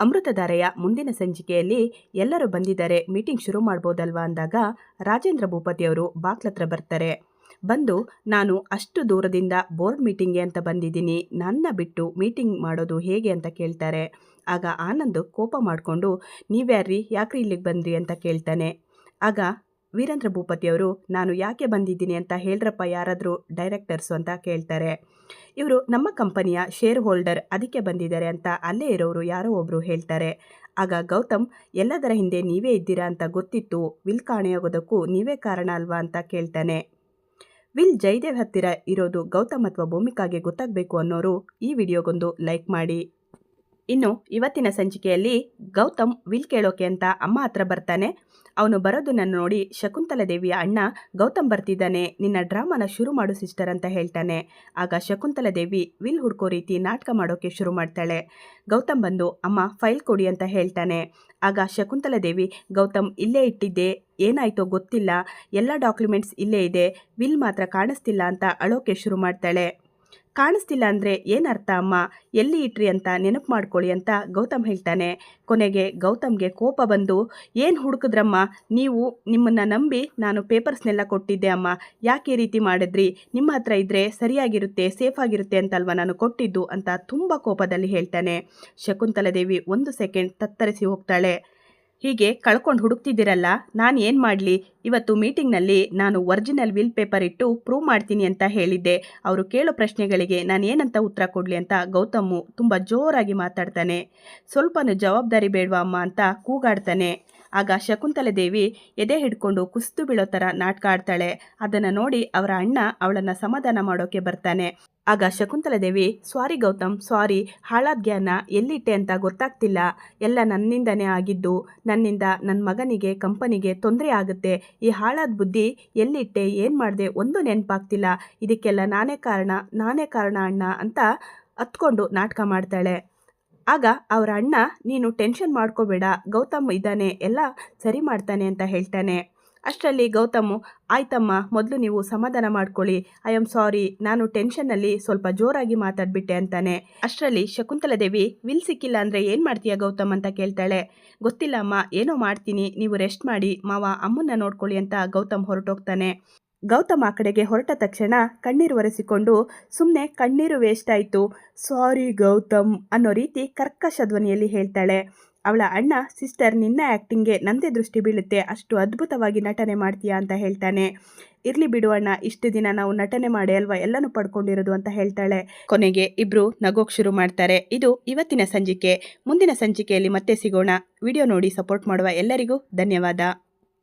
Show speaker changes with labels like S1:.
S1: ಅಮೃತಧಾರೆಯ ಮುಂದಿನ ಸಂಚಿಕೆಯಲ್ಲಿ ಎಲ್ಲರೂ ಬಂದಿದ್ದಾರೆ, ಮೀಟಿಂಗ್ ಶುರು ಮಾಡ್ಬೋದಲ್ವಾ ಅಂದಾಗ ರಾಜೇಂದ್ರ ಭೂಪತಿಯವರು ಬಾಕ್ಲತ್ರ ಬರ್ತಾರೆ. ಬಂದು, ನಾನು ಅಷ್ಟು ದೂರದಿಂದ ಬೋರ್ಡ್ ಮೀಟಿಂಗ್ಗೆ ಅಂತ ಬಂದಿದ್ದೀನಿ, ನನ್ನ ಬಿಟ್ಟು ಮೀಟಿಂಗ್ ಮಾಡೋದು ಹೇಗೆ ಅಂತ ಕೇಳ್ತಾರೆ. ಆಗ ಆನಂದ್ ಕೋಪ ಮಾಡಿಕೊಂಡು, ನೀವ್ಯಾರ್ರಿ? ಯಾಕ್ರಿ ಇಲ್ಲಿಗೆ ಬಂದ್ರಿ? ಅಂತ ಕೇಳ್ತಾನೆ. ಆಗ ವೀರೇಂದ್ರ ಭೂಪತಿಯವರು ನಾನು ಯಾಕೆ ಬಂದಿದ್ದೀನಿ ಅಂತ ಹೇಳ್ರಪ್ಪ ಯಾರಾದರೂ ಡೈರೆಕ್ಟರ್ಸು ಅಂತ ಕೇಳ್ತಾರೆ. ಇವರು ನಮ್ಮ ಕಂಪನಿಯ ಶೇರ್ ಹೋಲ್ಡರ್ ಅದಕ್ಕೆ ಬಂದಿದ್ದಾರೆ ಅಂತ ಅಲ್ಲೇ ಇರೋರು ಯಾರೋ ಒಬ್ಬರು ಹೇಳ್ತಾರೆ. ಆಗ ಗೌತಮ್, ಎಲ್ಲದರ ಹಿಂದೆ ನೀವೇ ಇದ್ದೀರಾ ಅಂತ ಗೊತ್ತಿತ್ತು. ವಿಲ್ ಕಾಣೆಯಾಗೋದಕ್ಕೂ ನೀವೇ ಕಾರಣ ಅಲ್ವಾ ಅಂತ ಕೇಳ್ತಾನೆ. ವಿಲ್ ಜಯದೇವ್ ಹತ್ತಿರ ಇರೋದು ಗೌತಮ್ ಅಥವಾ ಭೂಮಿಕಾಗೆ ಗೊತ್ತಾಗಬೇಕು ಅನ್ನೋರು ಈ ವಿಡಿಯೋಗೊಂದು ಲೈಕ್ ಮಾಡಿ. ಇನ್ನು ಇವತ್ತಿನ ಸಂಚಿಕೆಯಲ್ಲಿ ಗೌತಮ್ ವಿಲ್ ಕೇಳೋಕೆ ಅಂತ ಅಮ್ಮ ಹತ್ರ ಬರ್ತಾನೆ. ಅವನು ಬರೋದನ್ನ ನೋಡಿ ಶಕುಂತಲ ದೇವಿಯ ಅಣ್ಣ ಗೌತಮ್ ಬರ್ತಿದ್ದಾನೆ. ನಿನ್ನ ಡ್ರಾಮಾನ ಶುರು ಮಾಡು ಸಿಸ್ಟರ್ ಅಂತ ಹೇಳ್ತಾನೆ. ಆಗ ಶಕುಂತಲ ದೇವಿ ವಿಲ್ ಹುಡ್ಕೋ ರೀತಿ ನಾಟಕ ಮಾಡೋಕೆ ಶುರು ಮಾಡ್ತಾಳೆ. ಗೌತಮ್ ಬಂದು, ಅಮ್ಮ, ಫೈಲ್ ಕೊಡಿ ಅಂತ ಹೇಳ್ತಾನೆ. ಆಗ ಶಕುಂತಲ ದೇವಿ, ಗೌತಮ್, ಇಲ್ಲೇ ಇಟ್ಟಿದ್ದೆ. ಏನಾಯ್ತೋ ಗೊತ್ತಿಲ್ಲ. ಎಲ್ಲ ಡಾಕ್ಯುಮೆಂಟ್ಸ್ ಇಲ್ಲೇ ಇದೆ. ವಿಲ್ ಮಾತ್ರ ಕಾಣಿಸ್ತಿಲ್ಲ ಅಂತ ಅಳೋಕೆ ಶುರು ಮಾಡ್ತಾಳೆ. ಕಾಣಿಸ್ತಿಲ್ಲ ಅಂದರೆ ಏನರ್ಥ ಅಮ್ಮ? ಎಲ್ಲಿ ಇಟ್ರಿ ಅಂತ ನೆನಪು ಮಾಡ್ಕೊಳ್ಳಿ ಅಂತ ಗೌತಮ್ ಹೇಳ್ತಾನೆ. ಕೊನೆಗೆ ಗೌತಮ್ಗೆ ಕೋಪ ಬಂದು, ಏನು ಹುಡುಕಿದ್ರಮ್ಮ? ನೀವು ನಿಮ್ಮನ್ನು ನಂಬಿ ನಾನು ಪೇಪರ್ಸ್ನೆಲ್ಲ ಕೊಟ್ಟಿದ್ದೆ ಅಮ್ಮ. ಯಾಕೆ ಈ ರೀತಿ ಮಾಡಿದ್ರಿ? ನಿಮ್ಮ ಹತ್ರ ಇದ್ದರೆ ಸರಿಯಾಗಿರುತ್ತೆ ಸೇಫ್ ಆಗಿರುತ್ತೆ ಅಂತಲ್ವ ನಾನು ಕೊಟ್ಟಿದ್ದು? ಅಂತ ತುಂಬ ಕೋಪದಲ್ಲಿ ಹೇಳ್ತಾನೆ. ಶಕುಂತಲಾದೇವಿ ಒಂದು ಸೆಕೆಂಡ್ ತತ್ತರಿಸಿ ಹೋಗ್ತಾಳೆ. ಹೀಗೆ ಕಳ್ಕೊಂಡು ಹುಡುಕ್ತಿದ್ದೀರಲ್ಲ, ನಾನು ಏನು ಮಾಡಲಿ? ಇವತ್ತು ಮೀಟಿಂಗ್ನಲ್ಲಿ ನಾನು ಒರಿಜಿನಲ್ ವಿಲ್ ಪೇಪರ್ ಇಟ್ಟು ಪ್ರೂವ್ ಮಾಡ್ತೀನಿ ಅಂತ ಹೇಳಿದ್ದೆ. ಅವರು ಕೇಳೋ ಪ್ರಶ್ನೆಗಳಿಗೆ ನಾನು ಏನಂತ ಉತ್ತರ ಕೊಡಲಿ ಅಂತ ಗೌತಮು ತುಂಬ ಜೋರಾಗಿ ಮಾತಾಡ್ತಾನೆ. ಸ್ವಲ್ಪನೂ ಜವಾಬ್ದಾರಿ ಬೇಡವಾ ಅಮ್ಮ ಅಂತ ಕೂಗಾಡ್ತಾನೆ. ಆಗ ಶಕುಂತಲೆ ದೇವಿ ಎದೆ ಹಿಡ್ಕೊಂಡು ಕುಸ್ತು ಬೀಳೋ ಥರ ನಾಟಕ ಆಡ್ತಾಳೆ. ಅದನ್ನು ನೋಡಿ ಅವರ ಅಣ್ಣ ಅವಳನ್ನು ಸಮಾಧಾನ ಮಾಡೋಕೆ ಬರ್ತಾನೆ. ಆಗ ಶಕುಂತಲಾದೇವಿ ಸ್ವಾರಿ ಗೌತಮ್, ಸ್ವಾರಿ, ಹಾಳಾದ ಜ್ಞಾನ ಎಲ್ಲಿಟ್ಟೆ ಅಂತ ಗೊತ್ತಾಗ್ತಿಲ್ಲ. ಎಲ್ಲ ನನ್ನಿಂದನೇ ಆಗಿದ್ದು, ನನ್ನಿಂದ ನನ್ನ ಮಗನಿಗೆ, ಕಂಪನಿಗೆ ತೊಂದರೆ ಆಗುತ್ತೆ. ಈ ಹಾಳಾದ ಬುದ್ಧಿ ಎಲ್ಲಿಟ್ಟೆ, ಏನು ಮಾಡಿದೆ ಒಂದು ನೆನಪಾಗ್ತಿಲ್ಲ. ಇದಕ್ಕೆಲ್ಲ ನಾನೇ ಕಾರಣ ನಾನೇ ಕಾರಣ ಅಣ್ಣ ಅಂತ ಹತ್ಕೊಂಡು ನಾಟಕ ಮಾಡ್ತಾಳೆ. ಆಗ ಅವರ ಅಣ್ಣ, ನೀನು ಟೆನ್ಷನ್ ಮಾಡ್ಕೋಬೇಡ, ಗೌತಮ್ ಇದ್ದಾನೆ, ಎಲ್ಲ ಸರಿ ಮಾಡ್ತಾನೆ ಅಂತ ಹೇಳ್ತಾನೆ. ಅಷ್ಟರಲ್ಲಿ, ಗೌತಮ್, ಆಯ್ತಮ್ಮ, ಮೊದಲು ನೀವು ಸಮಾಧಾನ ಮಾಡ್ಕೊಳ್ಳಿ. ಐ ಆಮ್ ಸಾರಿ ನಾನು ಟೆನ್ಷನ್ನಲ್ಲಿ ಸ್ವಲ್ಪ ಜೋರಾಗಿ ಮಾತಾಡ್ಬಿಟ್ಟೆ ಅಂತಾನೆ. ಅಷ್ಟರಲ್ಲಿ ಶಕುಂತಲಾದೇವಿ ವಿಲ್ ಸಿಕ್ಕಿಲ್ಲ ಅಂದರೆ ಏನು ಮಾಡ್ತೀಯ ಗೌತಮ್ ಅಂತ ಕೇಳ್ತಾಳೆ. ಗೊತ್ತಿಲ್ಲ ಅಮ್ಮ, ಏನೋ ಮಾಡ್ತೀನಿ. ನೀವು ರೆಸ್ಟ್ ಮಾಡಿ. ಮಾವ ಅಮ್ಮನ್ನ ನೋಡ್ಕೊಳ್ಳಿ ಅಂತ ಗೌತಮ್ ಹೊರಟೋಗ್ತಾನೆ. ಗೌತಮ್ ಆ ಕಡೆಗೆ ಹೊರಟ ತಕ್ಷಣ ಕಣ್ಣೀರು ಒರೆಸಿಕೊಂಡು ಸುಮ್ಮನೆ ಕಣ್ಣೀರು ವೇಸ್ಟ್ ಆಯಿತು. ಸಾರಿ ಗೌತಮ್ ಅನ್ನೋ ರೀತಿ ಕರ್ಕಶ ಧ್ವನಿಯಲ್ಲಿ ಹೇಳ್ತಾಳೆ. ಅವಳ ಅಣ್ಣ, ಸಿಸ್ಟರ್, ನಿನ್ನ ಆ್ಯಕ್ಟಿಂಗ್ಗೆ ನಂದೇ ದೃಷ್ಟಿ ಬೀಳುತ್ತೆ. ಅಷ್ಟು ಅದ್ಭುತವಾಗಿ ನಟನೆ ಮಾಡ್ತೀಯಾ? ಅಂತ ಹೇಳ್ತಾನೆ. ಇರಲಿ ಬಿಡು ಅಣ್ಣ, ಇಷ್ಟು ದಿನ ನಾವು ನಟನೆ ಮಾಡಿ ಅಲ್ವಾ? ಎಲ್ಲನೂ ಪಡ್ಕೊಂಡಿರೋದು ಅಂತ ಹೇಳ್ತಾಳೆ. ಕೊನೆಗೆ ಇಬ್ರು ನಗೋಕ್ ಶುರು ಮಾಡ್ತಾರೆ. ಇದು ಇವತ್ತಿನ ಸಂಚಿಕೆ. ಮುಂದಿನ ಸಂಚಿಕೆಯಲ್ಲಿ ಮತ್ತೆ ಸಿಗೋಣ. ವಿಡಿಯೋ ನೋಡಿ, ಸಪೋರ್ಟ್ ಮಾಡುವ ಎಲ್ಲರಿಗೂ ಧನ್ಯವಾದ.